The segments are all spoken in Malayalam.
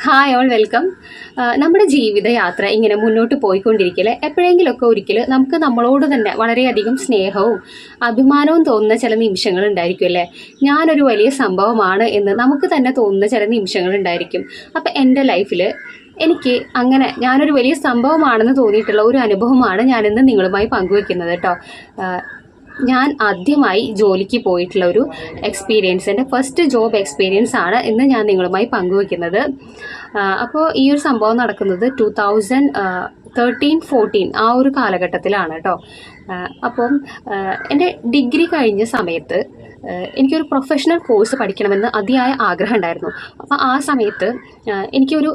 ഹായ് ഓൾ വെൽക്കം നമ്മുടെ ജീവിതയാത്ര ഇങ്ങനെ മുന്നോട്ട് പോയിക്കൊണ്ടിരിക്കലെ എപ്പോഴെങ്കിലുമൊക്കെ ഒരിക്കൽ നമുക്ക് നമ്മളോട് തന്നെ വളരെയധികം സ്നേഹവും അഭിമാനവും തോന്നുന്ന ചില നിമിഷങ്ങൾ ഉണ്ടായിരിക്കും അല്ലേ? ഞാനൊരു വലിയ സംഭവമാണ് എന്ന് നമുക്ക് തന്നെ തോന്നുന്ന ചില നിമിഷങ്ങൾ ഉണ്ടായിരിക്കും. അപ്പം എന്റെ ലൈഫിൽ എനിക്ക് അങ്ങനെ ഞാനൊരു വലിയ സംഭവമാണെന്ന് തോന്നിയിട്ടുള്ള ഒരു അനുഭവമാണ് ഞാനിന്ന് നിങ്ങളുമായി പങ്കുവെക്കുന്നത് കേട്ടോ ഞാൻ ആദ്യമായി ജോലിക്ക് പോയിട്ടുള്ള ഒരു എക്സ്പീരിയൻസ് എന്റെ ഫസ്റ്റ് ജോബ് എക്സ്പീരിയൻസ് ആണ് ഇന്ന് ഞാൻ നിങ്ങളുമായി പങ്കുവെക്കുന്നത്. അപ്പോൾ ഈ ഒരു സംഭവം നടക്കുന്നത് ടു തൗസൻഡ് തേർട്ടീൻ ഫോർട്ടീൻ ആ ഒരു കാലഘട്ടത്തിലാണ് കേട്ടോ അപ്പം എന്റെ ഡിഗ്രി കഴിഞ്ഞ സമയത്ത് എനിക്കൊരു പ്രൊഫഷണൽ കോഴ്സ് പഠിക്കണമെന്ന് അതിയായ ആഗ്രഹം ഉണ്ടായിരുന്നു. അപ്പോൾ ആ സമയത്ത് എനിക്കൊരു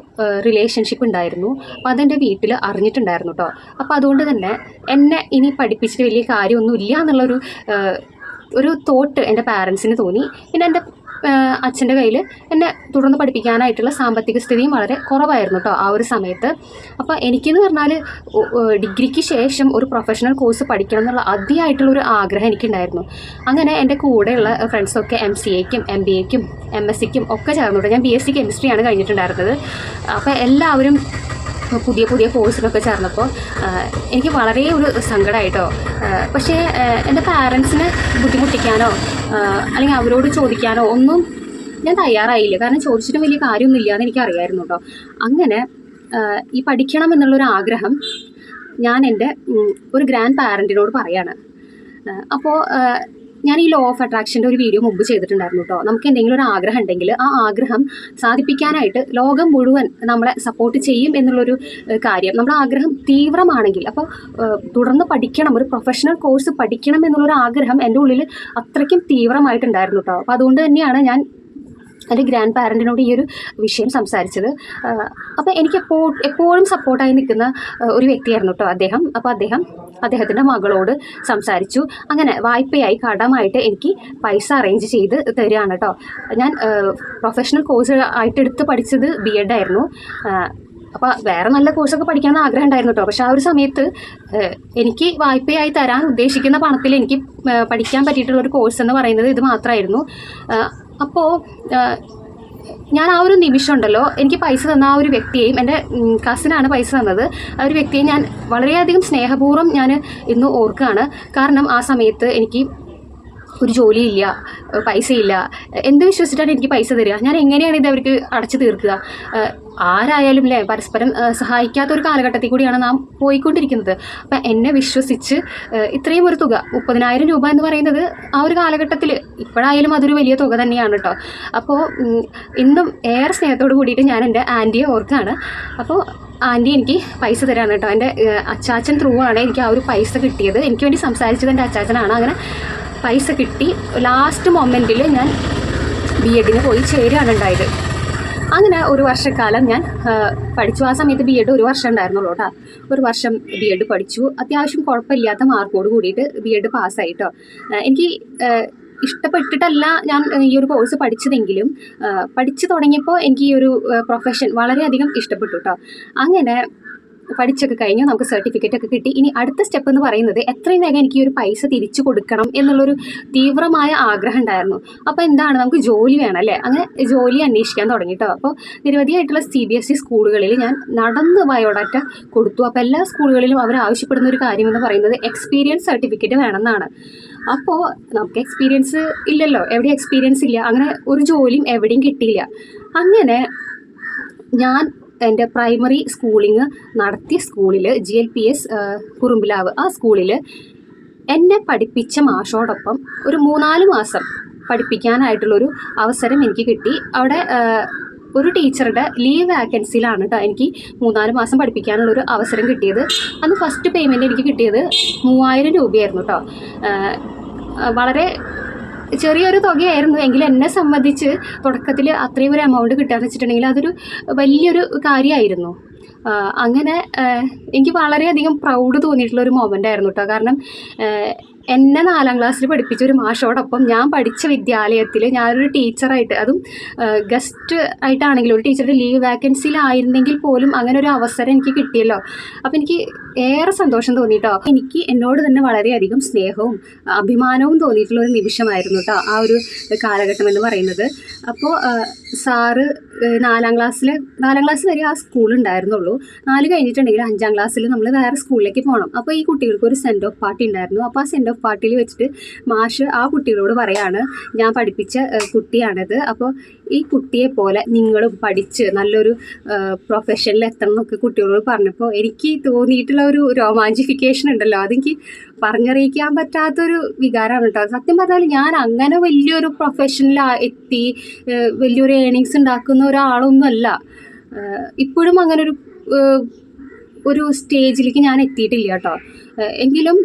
റിലേഷൻഷിപ്പ് ഉണ്ടായിരുന്നു. അപ്പോൾ അതെന്റെ വീട്ടിൽ അറിഞ്ഞിട്ടുണ്ടായിരുന്നു കേട്ടോ അപ്പോൾ അതുകൊണ്ട് തന്നെ എന്നെ ഇനി പഠിപ്പിച്ചിട്ട് വലിയ കാര്യമൊന്നുമില്ല എന്നുള്ളൊരു ഒരു തോട്ട് എന്റെ പാരൻസിന് തോന്നി. പിന്നെ എന്റെ അച്ഛന്റെ കയ്യിൽ എന്നെ തുടർന്ന് പഠിപ്പിക്കാനായിട്ടുള്ള സാമ്പത്തിക സ്ഥിതിയും വളരെ കുറവായിരുന്നു കേട്ടോ ആ ഒരു സമയത്ത്. അപ്പോൾ എനിക്കെന്ന് പറഞ്ഞാൽ ഡിഗ്രിക്ക് ശേഷം ഒരു പ്രൊഫഷണൽ കോഴ്സ് പഠിക്കണം എന്നുള്ള അതിയായിട്ടുള്ള ഒരു ആഗ്രഹം എനിക്കുണ്ടായിരുന്നു. അങ്ങനെ എന്റെ കൂടെയുള്ള ഫ്രണ്ട്സൊക്കെ എം സി എക്കും എം ബി എക്കും എം എസ് സിക്കും ഒക്കെ ചേർന്നുണ്ട് ഞാൻ ബി എസ് സി കെമിസ്ട്രിയാണ് കഴിഞ്ഞിട്ടുണ്ടായിരുന്നത്. അപ്പോൾ എല്ലാവരും പുതിയ പുതിയ കോഴ്സിനൊക്കെ ചേർന്നപ്പോൾ എനിക്ക് വളരെ ഒരു സങ്കടമായിട്ടോ പക്ഷേ എന്റെ പാരൻസിനെ ബുദ്ധിമുട്ടിക്കാനോ അല്ലെങ്കിൽ അവരോട് ചോദിക്കാനോ ഒന്നും ഞാൻ തയ്യാറായില്ല. കാരണം ചോദിച്ചിട്ടും വലിയ കാര്യമൊന്നുമില്ല എന്ന് എനിക്കറിയായിരുന്നു കേട്ടോ. അങ്ങനെ ഈ പഠിക്കണം എന്നുള്ളൊരു ആഗ്രഹം ഞാൻ എന്റെ ഒരു ഗ്രാൻഡ് പാരന്റിനോട് പറയാണ്. അപ്പോൾ ഞാൻ ഈ ലോ ഓഫ് അട്രാക്ഷന്റെ ഒരു വീഡിയോ മുമ്പ് ചെയ്തിട്ടുണ്ടായിരുന്നു കേട്ടോ നമുക്ക് എന്തെങ്കിലും ഒരു ആഗ്രഹം ഉണ്ടെങ്കിൽ ആ ആഗ്രഹം സാധിപ്പിക്കാനായിട്ട് ലോകം മുഴുവൻ നമ്മളെ സപ്പോർട്ട് ചെയ്യും എന്നുള്ളൊരു കാര്യം. നമ്മുടെ ആഗ്രഹം തീവ്രമാണെങ്കിൽ അപ്പോൾ തുടർന്ന് പഠിക്കണം ഒരു പ്രൊഫഷണൽ കോഴ്സ് പഠിക്കണം എന്നുള്ളൊരു ആഗ്രഹം എന്റെ ഉള്ളിൽ അത്രയ്ക്കും തീവ്രമായിട്ടുണ്ടായിരുന്നു കേട്ടോ അപ്പോൾ അതുകൊണ്ട് തന്നെയാണ് ഞാൻ എന്റെ ഗ്രാൻഡ് പാരന്റിനോട് ഈ ഒരു വിഷയം സംസാരിച്ചത്. അപ്പോൾ എനിക്ക് എപ്പോ എപ്പോഴും സപ്പോർട്ടായി നിൽക്കുന്ന ഒരു വ്യക്തിയായിരുന്നു കേട്ടോ അദ്ദേഹം. അപ്പോൾ അദ്ദേഹം അദ്ദേഹത്തിന്റെ മകളോട് സംസാരിച്ചു. അങ്ങനെ വായ്പയായി കടമായിട്ട് എനിക്ക് പൈസ അറേഞ്ച് ചെയ്ത് തരികയാണ് കേട്ടോ ഞാൻ പ്രൊഫഷണൽ കോഴ്സ് ആയിട്ട് എടുത്ത് പഠിച്ചത് ബി എഡ് ആയിരുന്നു അപ്പോൾ വേറെ നല്ല കോഴ്സൊക്കെ പഠിക്കണമെന്ന് ആഗ്രഹം ഉണ്ടായിരുന്നു കേട്ടോ പക്ഷേ ആ ഒരു സമയത്ത് എനിക്ക് വായ്പയായി തരാൻ ഉദ്ദേശിക്കുന്ന പണത്തിൽ എനിക്ക് പഠിക്കാൻ പറ്റിയിട്ടുള്ള ഒരു കോഴ്സ് എന്ന് പറയുന്നത് ഇത് മാത്രമായിരുന്നു അപ്പോൾ ഞാൻ ആ ഒരു നിമിഷം ഉണ്ടല്ലോ എനിക്ക് പൈസ തന്ന ആ ഒരു വ്യക്തിയെയും എന്റെ കസിനാണ് പൈസ തന്നത്. ആ ഒരു വ്യക്തിയെ ഞാൻ വളരെയധികം സ്നേഹപൂർവം ഞാൻ ഇന്ന് ഓർക്കുകയാണ്. കാരണം ആ സമയത്ത് എനിക്ക് ഒരു ജോലിയില്ല പൈസയില്ല. എന്ത് വിശ്വസിച്ചിട്ടാണ് എനിക്ക് പൈസ തരിക? ഞാൻ എങ്ങനെയാണ് ഇത് അവർക്ക് അടച്ചു തീർക്കുക? ആരായാലും അല്ലേ പരസ്പരം സഹായിക്കാത്ത ഒരു കാലഘട്ടത്തിൽ കൂടിയാണ് നാം പോയിക്കൊണ്ടിരിക്കുന്നത്. അപ്പം എന്നെ വിശ്വസിച്ച് ഇത്രയും ഒരു തുക മുപ്പതിനായിരം രൂപ എന്ന് പറയുന്നത് ആ ഒരു കാലഘട്ടത്തിൽ ഇപ്പോഴായാലും അതൊരു വലിയ തുക തന്നെയാണ് കേട്ടോ അപ്പോൾ ഇന്നും ഏറെ സ്നേഹത്തോട് കൂടിയിട്ട് ഞാൻ എന്റെ ആന്റിയെ ഓർക്കാണ് അപ്പോൾ ആന്റി എനിക്ക് പൈസ തരാണ് കേട്ടോ എന്റെ അച്ചാച്ചൻ ത്രൂ ആണ് എനിക്ക് ആ ഒരു പൈസ കിട്ടിയത്. എനിക്ക് വേണ്ടി സംസാരിച്ചത് എന്റെ അച്ചാച്ചനാണ്. അങ്ങനെ പൈസ കിട്ടി. ലാസ്റ്റ് മൊമെന്റിൽ ഞാൻ ബി എഡിന് പോയി ചേരുകയാണ് ഉണ്ടായത് അങ്ങനെ ഒരു വർഷക്കാലം ഞാൻ പഠിച്ചു. ആ സമയത്ത് ബി എഡ് ഒരു വർഷം ഉണ്ടായിരുന്നുള്ളൂ കേട്ടോ. ഒരു വർഷം ബി എഡ് പഠിച്ചു. അത്യാവശ്യം കുഴപ്പമില്ലാത്ത മാർക്കോട് കൂടിയിട്ട് ബി എഡ് പാസ്സായി കേട്ടോ. എനിക്ക് ഇഷ്ടപ്പെട്ടിട്ടല്ല ഞാൻ ഈ ഒരു കോഴ്സ് പഠിച്ചതെങ്കിലും പഠിച്ചു തുടങ്ങിയപ്പോൾ എനിക്ക് ഈ ഒരു പ്രൊഫഷൻ വളരെയധികം ഇഷ്ടപ്പെട്ടു കേട്ടോ. അങ്ങനെ പഠിച്ചൊക്കെ കഴിഞ്ഞു നമുക്ക് സർട്ടിഫിക്കറ്റ് ഒക്കെ കിട്ടി. ഇനി അടുത്ത സ്റ്റെപ്പ് എന്ന് പറയുന്നത് എത്രയും വേഗം എനിക്ക് ഒരു പൈസ തിരിച്ചു കൊടുക്കണം എന്നുള്ളൊരു തീവ്രമായ ആഗ്രഹം ഉണ്ടായിരുന്നു. അപ്പോൾ എന്താണ്? നമുക്ക് ജോലി വേണം അല്ലേ? അങ്ങനെ ജോലി അന്വേഷിക്കാൻ തുടങ്ങി കേട്ടോ അപ്പോൾ നിരവധിയായിട്ടുള്ള സി ബി എസ് ഇ സ്കൂളുകളിൽ ഞാൻ നടന്ന് ബയോഡാറ്റ കൊടുത്തു. അപ്പോൾ എല്ലാ സ്കൂളുകളിലും അവർ ആവശ്യപ്പെടുന്ന ഒരു കാര്യം എന്ന് പറയുന്നത് എക്സ്പീരിയൻസ് സർട്ടിഫിക്കറ്റ് വേണമെന്നാണ്. അപ്പോൾ നമുക്ക് എക്സ്പീരിയൻസ് ഇല്ലല്ലോ. എവിടെ എക്സ്പീരിയൻസ് ഇല്ല. അങ്ങനെ ഒരു ജോലിയും എവിടെയും കിട്ടിയില്ല. അങ്ങനെ ഞാൻ എന്റെ പ്രൈമറി സ്കൂളിങ് നടത്തിയ സ്കൂളിൽ G L P S Kurumbilavu ആ സ്കൂളിൽ എന്നെ പഠിപ്പിച്ച മാഷോടൊപ്പം ഒരു മൂന്നാൽ മാസം പഠിപ്പിക്കാനായിട്ടുള്ളൊരു അവസരം എനിക്ക് കിട്ടി. അവിടെ ഒരു ടീച്ചറുടെ ലീവ് വാക്കൻസിയിലാണ് കേട്ടോ എനിക്ക് മൂന്നാൽ മാസം പഠിപ്പിക്കാനുള്ളൊരു അവസരം കിട്ടിയത്. അന്ന് ഫസ്റ്റ് പേയ്മെന്റ് എനിക്ക് കിട്ടിയത് മൂവായിരം രൂപയായിരുന്നു കേട്ടോ വളരെ ചെറിയൊരു തുകയായിരുന്നു. എങ്കിലും എന്നെ സംബന്ധിച്ച് തുടക്കത്തിൽ അത്രയും ഒരു എമൗണ്ട് കിട്ടുകയെന്ന് വെച്ചിട്ടുണ്ടെങ്കിൽ അതൊരു വലിയൊരു കാര്യമായിരുന്നു. അങ്ങനെ എനിക്ക് വളരെയധികം പ്രൗഡ് തോന്നിയിട്ടുള്ള ഒരു മൊമെന്റ് ആയിരുന്നു കേട്ടോ കാരണം എന്നെ നാലാം ക്ലാസ്സിൽ പഠിപ്പിച്ച ഒരു മാഷോടൊപ്പം ഞാൻ പഠിച്ച വിദ്യാലയത്തിൽ ഞാനൊരു ടീച്ചറായിട്ട് അതും ഗസ്റ്റ് ആയിട്ടാണെങ്കിലും ഒരു ടീച്ചറുടെ ലീവ് വാക്കൻസിയിലായിരുന്നെങ്കിൽ പോലും അങ്ങനെ ഒരു അവസരം എനിക്ക് കിട്ടിയല്ലോ. അപ്പോൾ എനിക്ക് ഏറെ സന്തോഷം തോന്നിട്ടോ. എനിക്ക് എന്നോട് തന്നെ വളരെയധികം സ്നേഹവും അഭിമാനവും തോന്നിയിട്ടുള്ള ഒരു നിമിഷമായിരുന്നു കേട്ടോ ആ ഒരു കാലഘട്ടം എന്ന് പറയുന്നത്. അപ്പോൾ സാറ് നാലാം ക്ലാസ്സിൽ നാലാം ക്ലാസ് വരെ ആ സ്കൂളുണ്ടായിരുന്നുള്ളൂ നാല് കഴിഞ്ഞിട്ടുണ്ടെങ്കിൽ അഞ്ചാം ക്ലാസ്സിൽ നമ്മൾ വേറെ സ്കൂളിലേക്ക് പോകണം അപ്പോൾ ഈ കുട്ടികൾക്ക് ഒരു സെൻഡ് ഓഫ് പാർട്ടി ഉണ്ടായിരുന്നു. അപ്പോൾ ആ സെൻഡ് പാർട്ടിയിൽ വെച്ചിട്ട് മാഷ് ആ കുട്ടികളോട് പറയാണ് ഞാൻ പഠിപ്പിച്ച കുട്ടിയാണിത്. അപ്പോൾ ഈ കുട്ടിയെ പോലെ നിങ്ങളും പഠിച്ച് നല്ലൊരു പ്രൊഫഷനിൽ എത്തണം എന്നൊക്കെ കുട്ടികളോട് പറഞ്ഞപ്പോൾ എനിക്ക് തോന്നിയിട്ടുള്ള ഒരു രോമാഞ്ചിഫിക്കേഷൻ ഉണ്ടല്ലോ. അതെനിക്ക് പറഞ്ഞറിയിക്കാൻ പറ്റാത്തൊരു വികാരമാണ് കേട്ടോ. സത്യം പറഞ്ഞാൽ ഞാൻ അങ്ങനെ വലിയൊരു പ്രൊഫഷനിൽ എത്തി വലിയൊരു ഏണിങ്സ് ഉണ്ടാക്കുന്ന ഒരാളൊന്നും അല്ല ഇപ്പോഴും അങ്ങനെ ഒരു ഒരു സ്റ്റേജിലേക്ക് ഞാൻ എത്തിയിട്ടില്ല കേട്ടോ. എങ്കിലും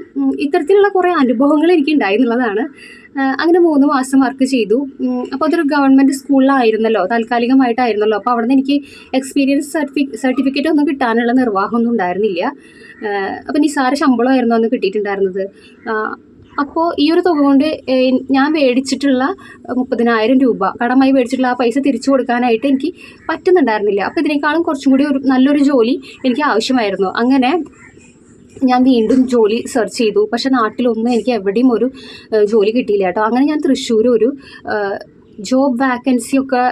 ഇത്തരത്തിലുള്ള കുറേ അനുഭവങ്ങൾ എനിക്ക് ഉണ്ടായി എന്നുള്ളതാണ് അങ്ങനെ മൂന്ന് മാസം വർക്ക് ചെയ്തു. അപ്പോൾ അതൊരു ഗവൺമെന്റ് സ്കൂളിലായിരുന്നല്ലോ താൽക്കാലികമായിട്ടായിരുന്നല്ലോ. അപ്പോൾ അവിടെ നിന്ന് എനിക്ക് എക്സ്പീരിയൻസ് സർട്ടിഫി സർട്ടിഫിക്കറ്റ് ഒന്നും കിട്ടാനുള്ള നിർവാഹമൊന്നും ഉണ്ടായിരുന്നില്ല. അപ്പോൾ നിസാര ശമ്പളമായിരുന്നു അന്ന് കിട്ടിയിട്ടുണ്ടായിരുന്നത്. അപ്പോൾ ഈ ഒരു തുക കൊണ്ട് ഞാൻ മേടിച്ചിട്ടുള്ള മുപ്പതിനായിരം രൂപ കടമായി മേടിച്ചിട്ടുള്ള ആ പൈസ തിരിച്ചു കൊടുക്കാനായിട്ട് എനിക്ക് പറ്റുന്നുണ്ടായിരുന്നില്ല. അപ്പോൾ ഇതിനേക്കാളും കുറച്ചും കൂടി ഒരു നല്ലൊരു ജോലി എനിക്ക് ആവശ്യമായിരുന്നു. അങ്ങനെ ഞാൻ വീണ്ടും ജോലി സെർച്ച് ചെയ്തു. പക്ഷെ നാട്ടിലൊന്നും എനിക്ക് എവിടെയും ഒരു ജോലി കിട്ടിയില്ല കേട്ടോ. അങ്ങനെ ഞാൻ തൃശ്ശൂർ ഒരു ജോബ് വാക്കൻസി ഒക്കെ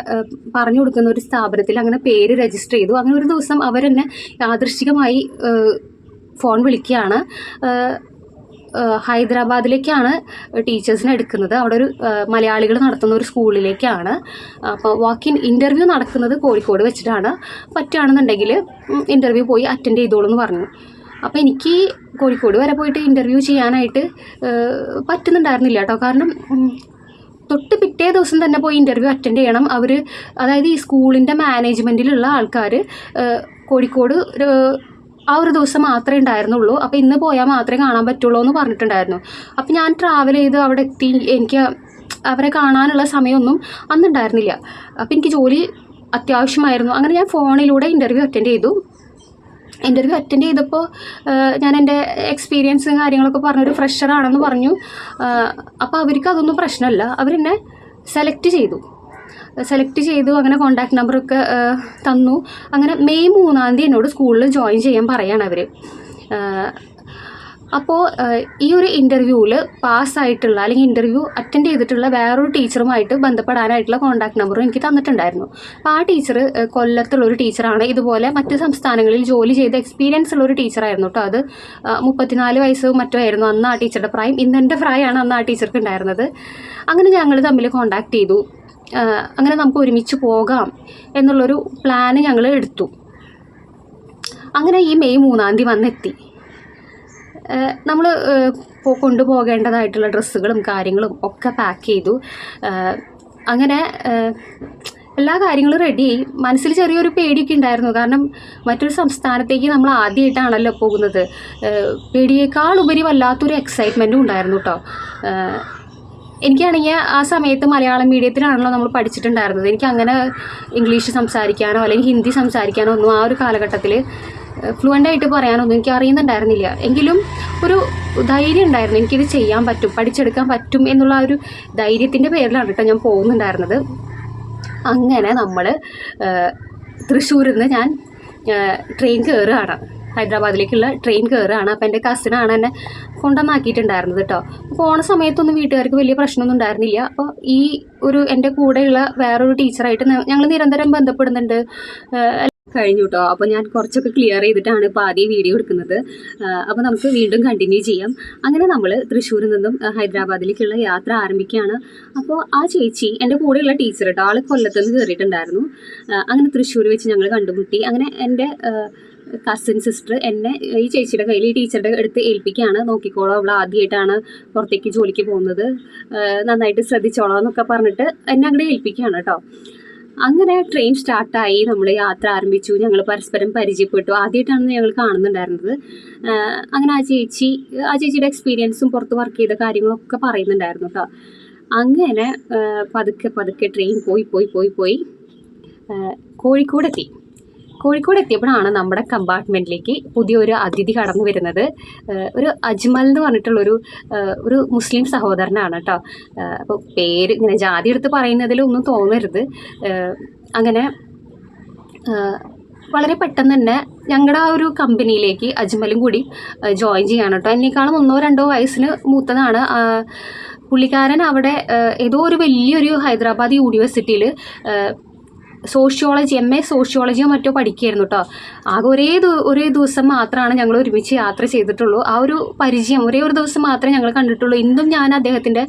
പറഞ്ഞു കൊടുക്കുന്ന ഒരു സ്ഥാപനത്തിൽ അങ്ങനെ പേര് രജിസ്റ്റർ ചെയ്തു. അങ്ങനെ ഒരു ദിവസം അവരെന്നെ യാദൃശ്ചികമായി ഫോൺ വിളിക്കുകയാണ്. ഹൈദരാബാദിലേക്കാണ് ടീച്ചേഴ്സിനെ എടുക്കുന്നത്. അവിടെ ഒരു മലയാളികൾ നടത്തുന്ന ഒരു സ്കൂളിലേക്കാണ്. അപ്പോൾ വാക്കിൻ ഇന്റർവ്യൂ നടക്കുന്നത് കോഴിക്കോട് വെച്ചിട്ടാണ്. പറ്റുകയാണെന്നുണ്ടെങ്കിൽ ഇന്റർവ്യൂ പോയി അറ്റൻഡ് ചെയ്തോളൂ എന്ന് പറഞ്ഞു. അപ്പോൾ എനിക്ക് കോഴിക്കോട് വരെ പോയിട്ട് ഇന്റർവ്യൂ ചെയ്യാനായിട്ട് പറ്റുന്നുണ്ടായിരുന്നില്ല കേട്ടോ കാരണം തൊട്ട് പിറ്റേ ദിവസം തന്നെ പോയി ഇന്റർവ്യൂ അറ്റൻഡ് ചെയ്യണം. അവർ അതായത് ഈ സ്കൂളിന്റെ മാനേജ്മെന്റിലുള്ള ആൾക്കാർ കോഴിക്കോട് ആ ഒരു ദിവസം മാത്രമേ ഉണ്ടായിരുന്നുള്ളൂ. അപ്പോൾ ഇന്ന് പോയാൽ മാത്രമേ കാണാൻ പറ്റുള്ളൂ എന്ന് പറഞ്ഞിട്ടുണ്ടായിരുന്നു. അപ്പോൾ ഞാൻ ട്രാവൽ ചെയ്ത് അവിടെ എത്തി. എനിക്ക് അവരെ കാണാനുള്ള സമയമൊന്നും അന്നുണ്ടായിരുന്നില്ല. അപ്പോൾ എനിക്ക് ജോലി അത്യാവശ്യമായിരുന്നു. അങ്ങനെ ഞാൻ ഫോണിലൂടെ ഇന്റർവ്യൂ അറ്റൻഡ് ചെയ്തു. ഇന്റർവ്യൂ അറ്റൻഡ് ചെയ്തപ്പോൾ ഞാൻ എന്റെ എക്സ്പീരിയൻസും കാര്യങ്ങളൊക്കെ പറഞ്ഞൊരു ഫ്രഷറാണെന്ന് പറഞ്ഞു. അപ്പോൾ അവർക്ക് അതൊന്നും പ്രശ്നമല്ല. അവരെന്നെ സെലക്ട് ചെയ്തു. സെലക്ട് ചെയ്തു അങ്ങനെ കോണ്ടാക്ട് നമ്പറൊക്കെ തന്നു. അങ്ങനെ മെയ് മൂന്നാം തീയതി എന്നോട് സ്കൂളിൽ ജോയിൻ ചെയ്യാൻ പറയാണ് അവർ അപ്പോൾ ഈ ഒരു ഇന്റർവ്യൂവിൽ പാസ്സായിട്ടുള്ള അല്ലെങ്കിൽ ഇന്റർവ്യൂ അറ്റൻഡ് ചെയ്തിട്ടുള്ള വേറൊരു ടീച്ചറുമായിട്ട് ബന്ധപ്പെടാനായിട്ടുള്ള കോൺടാക്ട് നമ്പറും എനിക്ക് തന്നിട്ടുണ്ടായിരുന്നു. അപ്പോൾ ആ ടീച്ചർ കൊല്ലത്തുള്ള ഒരു ടീച്ചറാണ് ഇതുപോലെ മറ്റ് സംസ്ഥാനങ്ങളിൽ ജോലി ചെയ്ത എക്സ്പീരിയൻസ് ഉള്ള ഒരു ടീച്ചറായിരുന്നു കേട്ടോ അത് മുപ്പത്തിനാല് വയസ്സ് മറ്റോ ആയിരുന്നു അന്ന് ആ ടീച്ചറുടെ പ്രായം. ഇന്ന് എന്റെ പ്രായമാണ് അന്ന് ആ ടീച്ചർക്ക് ഉണ്ടായിരുന്നത്. അങ്ങനെ ഞങ്ങൾ തമ്മിൽ കോൺടാക്ട് ചെയ്തു. അങ്ങനെ നമുക്ക് ഒരുമിച്ച് പോകാം എന്നുള്ളൊരു പ്ലാന് ഞങ്ങൾ എടുത്തു. അങ്ങനെ ഈ മെയ് മൂന്നാം തീയതി വന്നെത്തി. നമ്മൾ കൊണ്ടുപോകേണ്ടതായിട്ടുള്ള ഡ്രസ്സുകളും കാര്യങ്ങളും ഒക്കെ പാക്ക് ചെയ്തു. അങ്ങനെ എല്ലാ കാര്യങ്ങളും റെഡിയായി മനസ്സിൽ ചെറിയൊരു പേടിയൊക്കെ ഉണ്ടായിരുന്നു. കാരണം മറ്റൊരു സംസ്ഥാനത്തേക്ക് നമ്മൾ ആദ്യമായിട്ടാണല്ലോ പോകുന്നത്. പേടിയേക്കാൾ ഉപരി വല്ലാത്തൊരു എക്സൈറ്റ്മെന്റും ഉണ്ടായിരുന്നു കേട്ടോ എനിക്കാണെങ്കിൽ ആ സമയത്ത് മലയാളം മീഡിയത്തിലാണല്ലോ നമ്മൾ പഠിച്ചിട്ടുണ്ടായിരുന്നത്. എനിക്ക് അങ്ങനെ ഇംഗ്ലീഷ് സംസാരിക്കാനോ അല്ലെങ്കിൽ ഹിന്ദി സംസാരിക്കാനോ ഒന്നും ആ ഒരു കാലഘട്ടത്തിൽ ഫ്ലുവന്റ് ആയിട്ട് പറയാനൊന്നും എനിക്ക് അറിയുന്നുണ്ടായിരുന്നില്ല. എങ്കിലും ഒരു ധൈര്യം ഉണ്ടായിരുന്നു എനിക്കിത് ചെയ്യാൻ പറ്റും പഠിച്ചെടുക്കാൻ പറ്റും എന്നുള്ള ആ ഒരു ധൈര്യത്തിന്റെ പേരിലാണ് കേട്ടോ ഞാൻ പോകുന്നുണ്ടായിരുന്നത്. അങ്ങനെ നമ്മൾ തൃശ്ശൂരിൽ നിന്ന് ഞാൻ ട്രെയിൻ കയറുകയാണ്. ഹൈദരാബാദിലേക്കുള്ള ട്രെയിൻ കയറുകയാണ് അപ്പോൾ എന്റെ കസിനാണ് എന്നെ കൊണ്ടുവന്നാക്കിയിട്ടുണ്ടായിരുന്നത് കേട്ടോ പോണ സമയത്തൊന്നും വീട്ടുകാർക്ക് വലിയ പ്രശ്നമൊന്നും ഉണ്ടായിരുന്നില്ല. അപ്പോൾ ഈ ഒരു എന്റെ കൂടെയുള്ള വേറൊരു ടീച്ചറായിട്ട് ഞങ്ങൾ നിരന്തരം ബന്ധപ്പെടുന്നുണ്ട്. കഴിഞ്ഞു കേട്ടോ അപ്പോൾ ഞാൻ കുറച്ചൊക്കെ ക്ലിയർ ചെയ്തിട്ടാണ് ഇപ്പോൾ ആദ്യം വീഡിയോ എടുക്കുന്നത്. അപ്പോൾ നമുക്ക് വീണ്ടും കണ്ടിന്യൂ ചെയ്യാം. അങ്ങനെ നമ്മൾ തൃശ്ശൂരിൽ നിന്നും ഹൈദരാബാദിലേക്കുള്ള യാത്ര ആരംഭിക്കുകയാണ്. അപ്പോൾ ആ ചേച്ചി എന്റെ കൂടെയുള്ള ടീച്ചർ കേട്ടോ ആൾ കൊല്ലത്തുനിന്ന് കയറിയിട്ടുണ്ടായിരുന്നു അങ്ങനെ തൃശ്ശൂർ വെച്ച് ഞങ്ങൾ കണ്ടുമുട്ടി. അങ്ങനെ എന്റെ കസിൻ സിസ്റ്റർ എന്നെ ഈ ചേച്ചിയുടെ കയ്യിൽ ഈ ടീച്ചറുടെ അടുത്ത് ഏൽപ്പിക്കുകയാണ്. നോക്കിക്കോളാം അവൾ ആദ്യമായിട്ടാണ് പുറത്തേക്ക് ജോലിക്ക് പോകുന്നത്. നന്നായിട്ട് ശ്രദ്ധിച്ചോളാം എന്നൊക്കെ പറഞ്ഞിട്ട് എന്നെ അങ്ങോട്ട് ഏൽപ്പിക്കുകയാണ് കേട്ടോ. അങ്ങനെ ട്രെയിൻ സ്റ്റാർട്ടായി നമ്മൾ യാത്ര ആരംഭിച്ചു. ഞങ്ങൾ പരസ്പരം പരിചയപ്പെട്ടു. ആദ്യമായിട്ടാണ് ഞങ്ങൾ കാണുന്നുണ്ടായിരുന്നത്. അങ്ങനെ ആ ചേച്ചി ആ ചേച്ചിയുടെ എക്സ്പീരിയൻസും പുറത്ത് വർക്ക് ചെയ്ത കാര്യങ്ങളൊക്കെ പറയുന്നുണ്ടായിരുന്നു കേട്ടോ. അങ്ങനെ പതുക്കെ പതുക്കെ ട്രെയിൻ പോയി പോയി പോയി പോയി ആഹ് കോഴിക്കോട് എത്തി കോഴിക്കോട് എത്തിയപ്പോഴാണ് നമ്മുടെ കമ്പാർട്ട്മെന്റിലേക്ക് പുതിയൊരു അതിഥി കടന്നു വരുന്നത്. ഒരു അജ്മൽ എന്ന് പറഞ്ഞിട്ടുള്ളൊരു ഒരു മുസ്ലിം സഹോദരനാണ് കേട്ടോ. അപ്പോൾ പേര് ഇങ്ങനെ ജാതി എടുത്ത് പറയുന്നതിലൊന്നും തോന്നരുത്. അങ്ങനെ വളരെ പെട്ടെന്ന് തന്നെ ഞങ്ങളുടെ ആ ഒരു കമ്പനിയിലേക്ക് അജ്മലും കൂടി ജോയിൻ ചെയ്യാണ് കേട്ടോ. എന്നേക്കാളും ഒന്നോ രണ്ടോ വയസ്സിന് മൂത്തതാണ്. പുള്ളിക്കാരൻ അവിടെ ഏതോ ഒരു വലിയൊരു ഹൈദരാബാദ് യൂണിവേഴ്സിറ്റിയിൽ സോഷ്യോളജി എം എ സോഷ്യോളജിയോ മറ്റോ പഠിക്കുകയായിരുന്നു കേട്ടോ ആകെ ഒരേ ഒരേ ദിവസം മാത്രമാണ് ഞങ്ങൾ ഒരുമിച്ച് യാത്ര ചെയ്തിട്ടുള്ളൂ. ആ ഒരു പരിചയം ഒരേ ഒരു ദിവസം മാത്രമേ ഞങ്ങൾ കണ്ടിട്ടുള്ളൂ. ഇന്നും ഞാൻ അദ്ദേഹത്തിന്റെ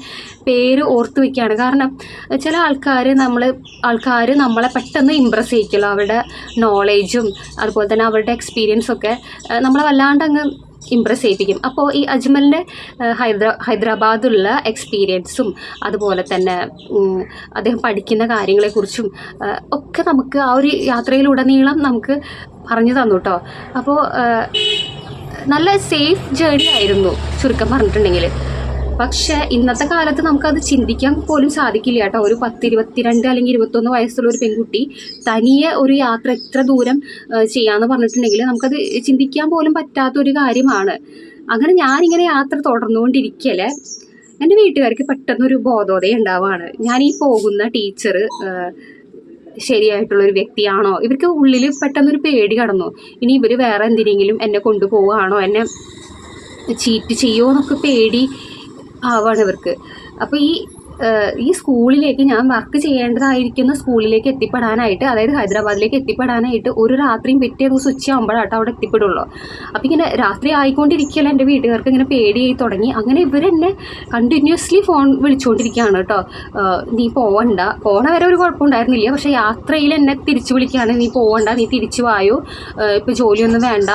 പേര് ഓർത്തു വയ്ക്കുകയാണ് കാരണം ചില ആൾക്കാർ നമ്മൾ ആൾക്കാർ നമ്മളെ പെട്ടെന്ന് ഇമ്പ്രസ് ചെയ്യിക്കുള്ളൂ അവരുടെ നോളേജും അതുപോലെ തന്നെ അവരുടെ എക്സ്പീരിയൻസൊക്കെ നമ്മളെ വല്ലാണ്ട് അങ്ങ് ഇമ്പ്രസ് ചെയ്യിപ്പിക്കും. അപ്പോൾ ഈ അജ്മലിന്റെ ഹൈദരാ ഹൈദരാബാദുള്ള എക്സ്പീരിയൻസും അതുപോലെ തന്നെ അദ്ദേഹം പഠിക്കുന്ന കാര്യങ്ങളെക്കുറിച്ചും ഒക്കെ നമുക്ക് ആ ഒരു യാത്രയിലുടനീളം നമുക്ക് പറഞ്ഞു തന്നു കേട്ടോ അപ്പോൾ നല്ല സേഫ് ജേണി ആയിരുന്നു ചുരുക്കം പറഞ്ഞിട്ടുണ്ടെങ്കിൽ പക്ഷേ ഇന്നത്തെ കാലത്ത് നമുക്കത് ചിന്തിക്കാൻ പോലും സാധിക്കില്ല കേട്ടോ. ഒരു പത്ത് ഇരുപത്തിരണ്ട് അല്ലെങ്കിൽ ഇരുപത്തൊന്ന് വയസ്സുള്ള ഒരു പെൺകുട്ടി തനിയെ ഒരു യാത്ര എത്ര ദൂരം ചെയ്യാന്ന് പറഞ്ഞിട്ടുണ്ടെങ്കിൽ നമുക്കത് ചിന്തിക്കാൻ പോലും പറ്റാത്ത ഒരു കാര്യമാണ്. അങ്ങനെ ഞാനിങ്ങനെ യാത്ര തുടർന്നുകൊണ്ടിരിക്കലേ എന്റെ വീട്ടുകാർക്ക് പെട്ടെന്നൊരു ബോധോദയം ഉണ്ടാവുകയാണ് ഞാൻ ഈ പോകുന്ന ടീച്ചർ ശരിയായിട്ടുള്ളൊരു വ്യക്തിയാണോ? ഇവർക്ക് ഉള്ളിൽ പെട്ടെന്നൊരു പേടി കടന്നു. ഇനി ഇവർ വേറെ എന്തിനെങ്കിലും എന്നെ കൊണ്ടുപോവുകയാണോ? എന്നെ ചീറ്റ് ചെയ്യുമോ എന്നൊക്കെ പേടി ആവാണ് ഇവർക്ക്. അപ്പോൾ ഈ ഈ സ്കൂളിലേക്ക് ഞാൻ വർക്ക് ചെയ്യേണ്ടതായിരിക്കുന്ന സ്കൂളിലേക്ക് എത്തിപ്പെടാനായിട്ട് അതായത് ഹൈദരാബാദിലേക്ക് എത്തിപ്പെടാനായിട്ട് ഒരു രാത്രിയും പിറ്റേ ദിവസം ഉച്ചയാകുമ്പോഴാട്ടോ അവിടെ എത്തിപ്പെടുള്ളൂ. അപ്പം ഇങ്ങനെ രാത്രി ആയിക്കൊണ്ടിരിക്കുകയല്ല എന്റെ വീട്ടുകാർക്ക് ഇങ്ങനെ പേടിയായി തുടങ്ങി. അങ്ങനെ ഇവരെന്നെ കണ്ടിന്യൂസ്ലി ഫോൺ വിളിച്ചുകൊണ്ടിരിക്കുകയാണ് കേട്ടോ. നീ പോവണ്ട. പോണ വരെ ഒരു കുഴപ്പമുണ്ടായിരുന്നില്ല. പക്ഷേ യാത്രയിൽ എന്നെ തിരിച്ചു വിളിക്കുകയാണ്. നീ പോവണ്ട നീ തിരിച്ചു വായോ. ഇപ്പോൾ ജോലിയൊന്നും വേണ്ട.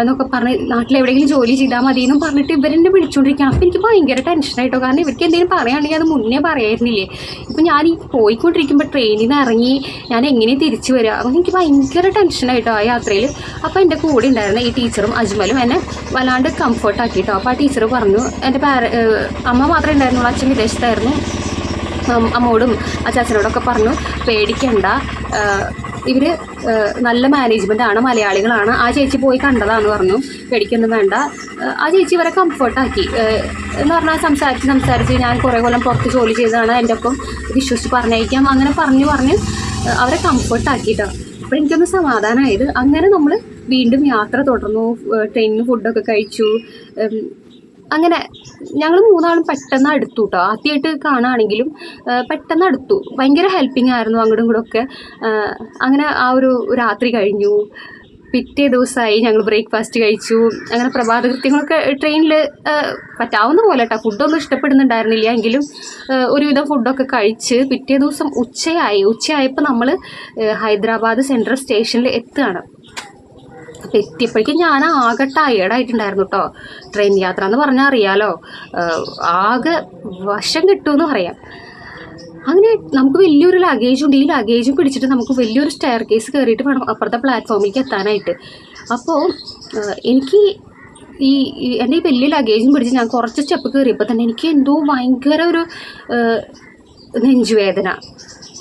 എന്നൊക്കെ പറഞ്ഞ് നാട്ടിൽ എവിടെയെങ്കിലും ജോലി ചെയ്താൽ മതി എന്നും പറഞ്ഞിട്ട് ഇവരെന്നെ വിളിച്ചുകൊണ്ടിരിക്കുകയാണ് അപ്പോൾ എനിക്ക് ഭയങ്കര ടെൻഷനായിട്ടോ കാരണം ഇവർക്ക് എന്തെങ്കിലും പറയുകയാണെങ്കിൽ അത് മുന്നേ പറയായിരുന്നില്ലേ? ഇപ്പം ഞാൻ ഈ പോയിക്കൊണ്ടിരിക്കുമ്പോൾ ട്രെയിനിൽ നിന്ന് ഇറങ്ങി ഞാൻ എങ്ങനെ തിരിച്ചു വരിക? അപ്പം എനിക്ക് ഭയങ്കര ടെൻഷനായിട്ടോ ആ യാത്രയിൽ അപ്പോൾ എന്റെ കൂടെ ഉണ്ടായിരുന്ന ഈ ടീച്ചറും അജ്മലും എന്നെ വല്ലാണ്ട് കംഫർട്ട് ആക്കിയിട്ടോ അപ്പോൾ ആ ടീച്ചർ പറഞ്ഞു എന്റെ പാര അമ്മ മാത്രമേ ഉണ്ടായിരുന്നുള്ളൂ. അച്ഛൻ വിദേശത്തായിരുന്നു. അമ്മോടും അച്ചാച്ചനോടൊക്കെ പറഞ്ഞു പേടിക്കണ്ട. ഇവർ നല്ല മാനേജ്മെന്റ് ആണ് മലയാളികളാണ്. ആ ചേച്ചി പോയി കണ്ടതാന്ന് പറഞ്ഞു. പേടിക്കൊന്നും വേണ്ട. ആ ചേച്ചി ഇവരെ കംഫർട്ടാക്കി എന്ന് പറഞ്ഞാൽ സംസാരിച്ച് സംസാരിച്ച് ഞാൻ കുറേ കൊല്ലം പുറത്ത് ജോലി ചെയ്തതാണ് എന്റെ ഒപ്പം വിശ്വസിച്ച് പറഞ്ഞയക്കാം. അങ്ങനെ പറഞ്ഞു പറഞ്ഞ് അവരെ കംഫർട്ടാക്കിയിട്ടാണ് അപ്പോൾ എനിക്കൊന്ന് സമാധാനമായത് അങ്ങനെ നമ്മൾ വീണ്ടും യാത്ര തുടർന്നു. ട്രെയിനിൽ ഫുഡൊക്കെ കഴിച്ചു. അങ്ങനെ ഞങ്ങൾ മൂന്നാളും പെട്ടെന്ന് അടുത്തു കേട്ടോ ആദ്യമായിട്ട് കാണുകയാണെങ്കിലും പെട്ടെന്ന് അടുത്തു. ഭയങ്കര ഹെൽപ്പിംഗ് ആയിരുന്നു അങ്ങോട്ടും ഇങ്ങോട്ടും ഒക്കെ അങ്ങനെ ആ ഒരു രാത്രി കഴിഞ്ഞു. പിറ്റേ ദിവസമായി ഞങ്ങൾ ബ്രേക്ക്ഫാസ്റ്റ് കഴിച്ചു. അങ്ങനെ പ്രഭാത കൃത്യങ്ങളൊക്കെ ട്രെയിനിൽ പറ്റാവുന്ന പോലെ കേട്ടോ ഫുഡൊന്നും ഇഷ്ടപ്പെടുന്നുണ്ടായിരുന്നില്ല എങ്കിലും ഒരുവിധം ഫുഡൊക്കെ കഴിച്ച് പിറ്റേ ദിവസം ഉച്ചയായി. ഉച്ചയായപ്പോൾ നമ്മൾ ഹൈദരാബാദ് സെൻട്രൽ സ്റ്റേഷനിൽ എത്തുകയാണ്. എത്തിയപ്പോഴേക്കും ഞാൻ ആകെ ടയേർഡായിട്ടുണ്ടായിരുന്നു കേട്ടോ ട്രെയിൻ യാത്ര എന്ന് പറഞ്ഞാൽ അറിയാലോ. ആകെ വശം കിട്ടുമെന്ന് പറയാം. അങ്ങനെ നമുക്ക് വലിയൊരു ലഗേജ് ഉണ്ട്. ഈ ലഗേജും പിടിച്ചിട്ട് നമുക്ക് വലിയൊരു സ്റ്റെയർ കേസ് കയറിയിട്ട് വേണം അപ്പുറത്തെ പ്ലാറ്റ്ഫോമിലേക്ക് എത്താനായിട്ട്. അപ്പോൾ എനിക്ക് ഈ എന്റെ ഈ വലിയ ലഗേജും പിടിച്ച് ഞാൻ കുറച്ച് സ്റ്റെപ്പ് കയറിയപ്പോൾ തന്നെ എനിക്ക് എന്തോ ഭയങ്കര ഒരു നെഞ്ചുവേദന.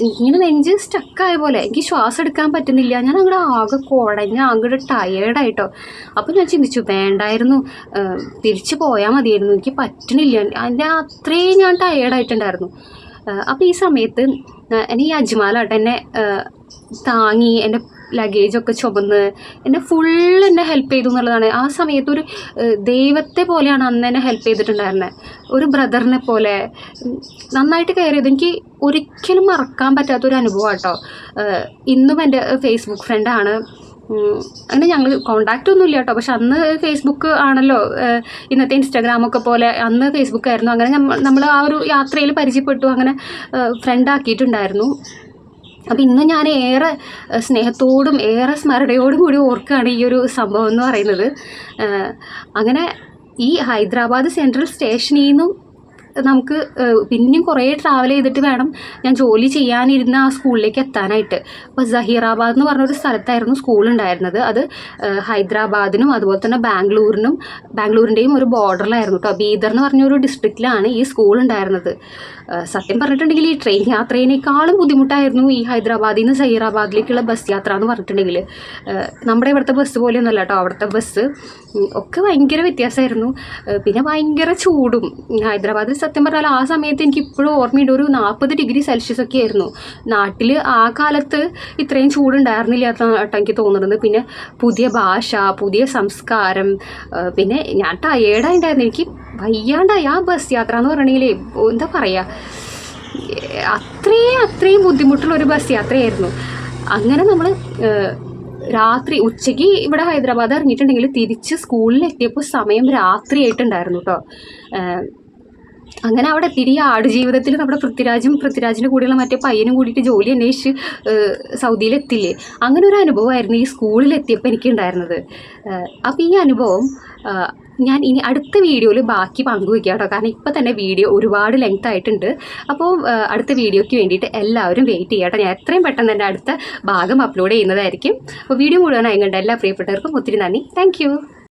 ഇങ്ങനെ നെഞ്ച് സ്റ്റക്കായ പോലെ. എനിക്ക് ശ്വാസം എടുക്കാൻ പറ്റുന്നില്ല. ഞാൻ അങ്ങോട്ട് ആകെ കുടഞ്ഞ അങ്ങോട്ട് ടയേർഡായിട്ടോ അപ്പോൾ ഞാൻ ചിന്തിച്ചു വേണ്ടായിരുന്നു. തിരിച്ചു പോയാൽ മതിയായിരുന്നു. എനിക്ക് പറ്റണില്ല. അതിന്റെ അത്രയും ഞാൻ ടയേർഡായിട്ടുണ്ടായിരുന്നു അപ്പോൾ ഈ സമയത്ത് എന്നെ ഈ അജ്മാലാട്ടോ എന്നെ താങ്ങി എന്റെ ലഗേജൊക്കെ ചുമന്ന് എന്നെ ഫുൾ എന്നെ ഹെൽപ്പ് ചെയ്തു എന്നുള്ളതാണ്. ആ സമയത്ത് ഒരു ദൈവത്തെ പോലെയാണ് അന്ന് എന്നെ ഹെൽപ്പ് ചെയ്തിട്ടുണ്ടായിരുന്നത് ഒരു ബ്രദറിനെ പോലെ നന്നായിട്ട് കയറിയത് എനിക്ക് ഒരിക്കലും മറക്കാൻ പറ്റാത്തൊരു അനുഭവം കേട്ടോ ഇന്നും എന്റെ ഫേസ്ബുക്ക് ഫ്രണ്ടാണ് അങ്ങനെ ഞങ്ങൾ കോണ്ടാക്റ്റ് ഒന്നുമില്ല കേട്ടോ. പക്ഷെ അന്ന് ഫേസ്ബുക്ക് ആണല്ലോ. ഇന്നത്തെ ഇൻസ്റ്റാഗ്രാമൊക്കെ പോലെ അന്ന് ഫേസ്ബുക്ക് ആയിരുന്നു. അങ്ങനെ നമ്മൾ ആ ഒരു യാത്രയിൽ പരിചയപ്പെട്ടു. അങ്ങനെ ഫ്രണ്ടാക്കിയിട്ടുണ്ടായിരുന്നു അപ്പം ഇന്ന് ഞാൻ ഏറെ സ്നേഹത്തോടും ഏറെ സ്മരണയോടും കൂടി ഓർക്കുകയാണ് ഈ ഒരു സംഭവം എന്ന് പറയുന്നത്. അങ്ങനെ ഈ ഹൈദരാബാദ് സെൻട്രൽ സ്റ്റേഷനിൽ നിന്നും നമുക്ക് പിന്നെയും കുറേ ട്രാവൽ ചെയ്തിട്ട് വേണം ഞാൻ ജോലി ചെയ്യാനിരുന്ന ആ സ്കൂളിലേക്ക് എത്താനായിട്ട്. അപ്പോൾ സഹീറാബാദ് എന്ന് പറഞ്ഞൊരു സ്ഥലത്തായിരുന്നു സ്കൂൾ ഉണ്ടായിരുന്നത്. അത് ഹൈദരാബാദിനും അതുപോലെ തന്നെ ബാംഗ്ലൂരിനും ബാംഗ്ലൂരിന്റെയും ഒരു ബോർഡറിലായിരുന്നു കേട്ടോ. ബീദർ എന്ന് പറഞ്ഞൊരു ഡിസ്ട്രിക്റ്റിലാണ് ഈ സ്കൂൾ ഉണ്ടായിരുന്നത്. സത്യം പറഞ്ഞിട്ടുണ്ടെങ്കിൽ ഈ ട്രെയിൻ യാത്രയേക്കാളും ബുദ്ധിമുട്ടായിരുന്നു ഈ ഹൈദരാബാദിൽ നിന്ന് സഹീറാബാദിലേക്കുള്ള ബസ് യാത്ര എന്ന് പറഞ്ഞിട്ടുണ്ടെങ്കിൽ. നമ്മുടെ ഇവിടുത്തെ ബസ് പോലെയൊന്നുമല്ല കേട്ടോ അവിടുത്തെ ബസ് ഒക്കെ ഭയങ്കര വ്യത്യാസമായിരുന്നു. പിന്നെ ഭയങ്കര ചൂടും. ഹൈദരാബാദിൽ സത്യം പറഞ്ഞാൽ ആ സമയത്ത് എനിക്ക് ഇപ്പോഴും ഓർമ്മയുണ്ട് ഒരു നാൽപ്പത് ഡിഗ്രി സെൽഷ്യസ് ഒക്കെ ആയിരുന്നു. നാട്ടിൽ ആ കാലത്ത് ഇത്രയും ചൂടുണ്ടായിരുന്നില്ല കേട്ടോ എനിക്ക് തോന്നുന്നത്. പിന്നെ പുതിയ ഭാഷ പുതിയ സംസ്കാരം പിന്നെ ഞാൻ ടയേർഡായിട്ടുണ്ടായിരുന്നു എനിക്ക് വയ്യാണ്ടായി. ആ ബസ് യാത്ര എന്ന് പറയണമെങ്കിൽ എന്താ പറയുക അത്രയും അത്രയും ബുദ്ധിമുട്ടുള്ള ഒരു ബസ് യാത്രയായിരുന്നു. അങ്ങനെ നമ്മൾ രാത്രി ഉച്ചയ്ക്ക് ഇവിടെ ഹൈദരാബാദ് ഇറങ്ങിയിട്ടുണ്ടെങ്കിൽ തിരിച്ച് സ്കൂളിൽ എത്തിയപ്പോൾ സമയം രാത്രിയായിട്ടുണ്ടായിരുന്നു കേട്ടോ. അങ്ങനെ അവിടെ തിരികെ ആട് ജീവിതത്തിൽ നമ്മുടെ പൃഥ്വിരാജും പൃഥ്വിരാജിന്റെ കൂടെയുള്ള മറ്റേ പയ്യനും കൂടിയിട്ട് ജോലി അന്വേഷിച്ച് സൗദിയിലെത്തില്ലേ? അങ്ങനെ ഒരു അനുഭവമായിരുന്നു ഈ സ്കൂളിലെത്തിയപ്പോൾ എനിക്കുണ്ടായിരുന്നത്. അപ്പോൾ ഈ അനുഭവം ഞാൻ ഇനി അടുത്ത വീഡിയോയിൽ ബാക്കി പങ്കുവയ്ക്കാം കേട്ടോ. കാരണം ഇപ്പോൾ തന്നെ വീഡിയോ ഒരുപാട് ലെങ്ത് ആയിട്ടുണ്ട്. അപ്പോൾ അടുത്ത വീഡിയോയ്ക്ക് വേണ്ടിയിട്ട് എല്ലാവരും വെയിറ്റ് ചെയ്യാം ഞാൻ എത്രയും പെട്ടെന്ന് തന്നെ അടുത്ത ഭാഗം അപ്ലോഡ് ചെയ്യുന്നതായിരിക്കും. അപ്പോൾ വീഡിയോ മുഴുവനായി കണ്ട എല്ലാ പ്രിയപ്പെട്ടവർക്കും ഒത്തിരി നന്ദി. താങ്ക്